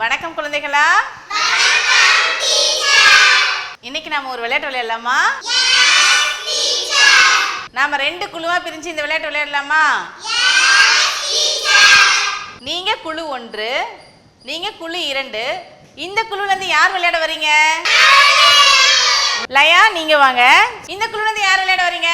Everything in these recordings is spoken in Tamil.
வணக்கம் குழந்தைகளா. இன்னைக்கு நாம ஒரு விளையாட்டு விளையாடலாமா? நாம ரெண்டு குழுவா பிரிஞ்சு இந்த விளையாட்டு விளையாடலாமா? நீங்க குழு ஒன்று நீங்க குழு இரண்டு. இந்த குழுல இருந்து யார் விளையாட வரீங்க? லயா நீங்க வாங்க. இந்த குழுல இருந்து யார் விளையாட வரீங்க?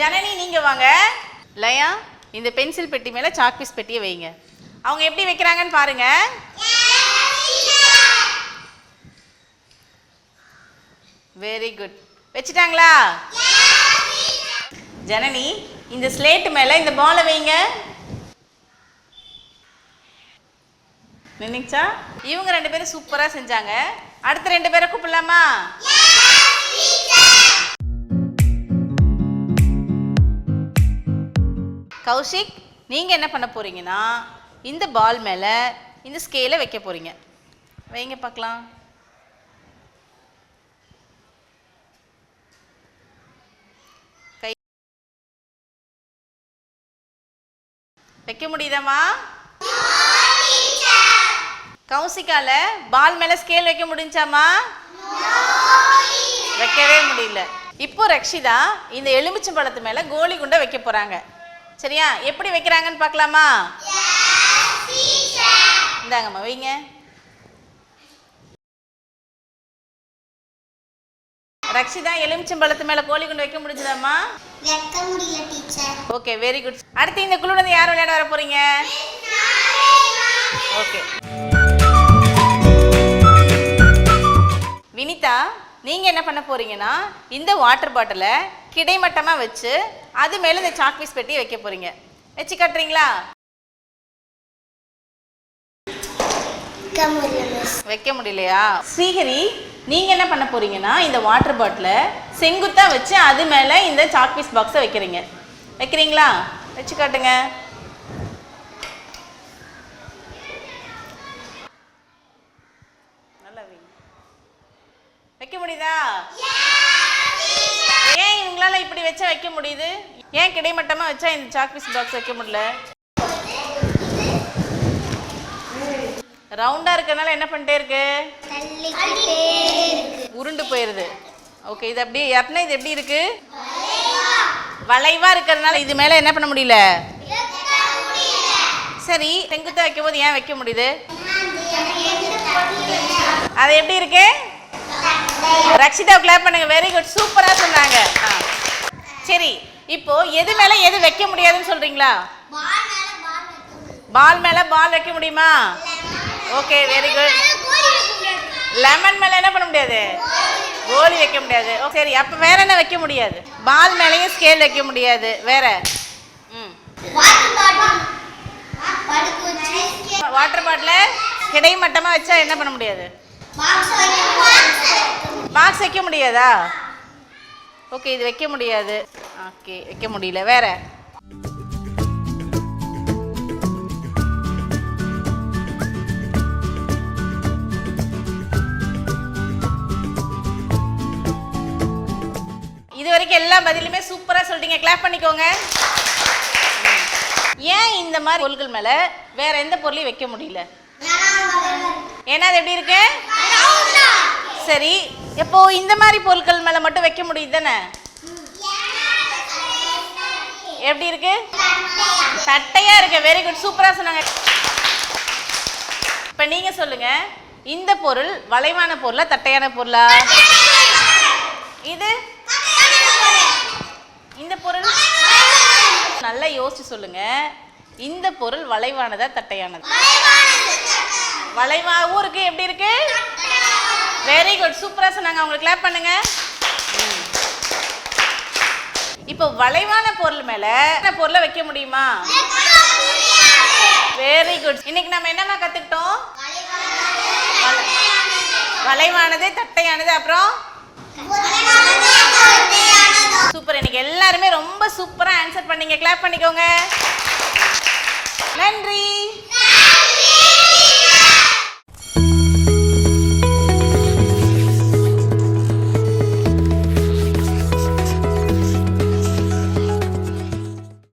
ஜனனி நீங்க வாங்க. லயா இந்த பென்சில் பெட்டி மேல சாக் பீஸ் பெட்டியை வைங்க. அவங்க எப்படி வைக்கிறாங்கன்னு பாருங்க. Very good வச்சுட்டாங்களா? ஜனனி இந்த ஸ்லேட் மேல இந்த பாலை வைங்க. நினைச்சா இவங்க ரெண்டு பேரும் சூப்பரா செஞ்சாங்க. அடுத்த ரெண்டு பேரை கூப்பிடலாமா? கௌஷிக் நீங்க என்ன பண்ண போறீங்கன்னா இந்த பால் மேல இந்த ஸ்கேலை வைக்க போறீங்க. வைங்க பார்க்கலாம். கை வைக்க முடியுதாம்மா? கவுசிக்கால பால் மேல ஸ்கேல் வைக்க முடிஞ்சாமா வைக்கவே முடியல. இப்போ ரக்ஷிதா இந்த எலுமிச்சம்பழத்து மேல கோலி குண்டை வைக்க போறாங்க. சரியா? எப்படி வைக்கிறாங்கன்னு பார்க்கலாமா? இந்தாங்கம்மா வைங்க. ரக்ஷிதா எலுமிச்சம் பழத்து மேல கோலி குண்டு வைக்க முடிஞ்சதாம்மா? வைக்க முடியல டீச்சர். ஓகே வெரி குட் அடுத்து இந்த குழுல இருந்து யார் விளையாட வர போறீங்க ஓகே வினிதா நீங்க என்ன பண்ண போறீங்கன்னா இந்த வாட்டர் பாட்டிலை கிடைமட்டமா வச்சு அது மேல இந்த சாக் பீஸ் பெட்டி வைக்க போறீங்க. வச்சு காட்டுறீங்களா? வைக்க முடியல. மிஸ் வைக்க முடியலையா? ஸ்ரீஹரி நீங்க என்ன பண்ண போறீங்கன்னா இந்த வாட்டர் பாட்டிலை செங்குத்தா வச்சு அது மேல இந்த சாக் பீஸ் பாக்ஸை வைக்கிறீங்க. வைக்கிறீங்களா? வச்சு காட்டுங்க. நல்லா வைக்க முடியுதா? ஏன் இவங்களால இப்படி வச்சா வைக்க முடியுது? ஏன் கிடைமட்டமா வச்சா இந்த சாக் பீஸ் பாக்ஸ் வைக்க முடியல? ரவுண்டா இருக்கறனால என்ன பண்ணிட்டே இருக்கு? உருண்டு போயிருது. ஓகே இது அப்படி அப்படின்னா இது எப்படி இருக்கு? வளைவா இருக்கிறதுனால இது மேல என்ன பண்ண முடியல? சரி செங்குத்தா வைக்கும் போது ஏன் வைக்க முடியுது? அது எப்படி இருக்கு? ரக்ஷிதா கிளாப் பண்ணுங்க. வெரி குட் சூப்பரா சொன்னாங்க. சரி இப்போ எது மேல எது வைக்க முடியாதுன்னு சொல்றீங்களா? பால் மேல பால் வைக்க முடியுமா? ஓகே வெரி குட் லெமன் மேலே என்ன பண்ண முடியாது? கோலி வைக்க முடியாது. ஓ சரி அப்போ வேற என்ன வைக்க முடியாது? பால் மேலேயும் ஸ்கேல் வைக்க முடியாது. வேற? ம். வாட்டர் பாட்டில கிடைமட்டமாக வச்சா என்ன பண்ண முடியாது? பாக்ஸ் வைக்க முடியாதா? ஓகே இது வைக்க முடியாது. ஓகே வைக்க முடியல. வேற? வரைக்கும் எல்லா பதிலுமே சூப்பரா சொல்லிட்டீங்க கிளாப் பண்ணிக்கோங்க. ஏன் இந்த மாதிரி பொருட்கள் மேல வேற எந்த பொருளையும் வைக்க முடியல? ஏன்னா அது எப்படி இருக்கு? சரி இப்போ இந்த மாதிரி பொருட்கள் மேல மட்டும் வைக்க முடியுது தானே? எப்படி இருக்கு? தட்டையா இருக்கு. வெரி குட் சூப்பரா சொன்னாங்க. இப்ப நீங்க சொல்லுங்க இந்த பொருள் வளைவான பொருளா தட்டையான பொருளா? இது இந்த பொருள் நல்லா யோசிச்சு சொல்லுங்க. இந்த பொருள் வளைவானதா தட்டையானது? வளைவாகவும் இருக்கு. எப்படி இருக்கு? வெரி குட் சூப்பரா சொன்னாங்க. அவங்களுக்கு கிளாப் பண்ணுங்க. இப்போ வளைவான பொருள் மேல என்ன பொருளை வைக்க முடியுமா? வெரி குட் இன்னைக்கு நம்ம என்னமா கத்துக்கிட்டோம்? வளைவானது தட்டையானது. அப்புறம்? சூப்பர் இன்னைக்கு எல்லாருமே ரொம்ப சூப்பராக ஆன்சர் பண்ணீங்க. கிளாப் பண்ணிக்கோங்க. நன்றி.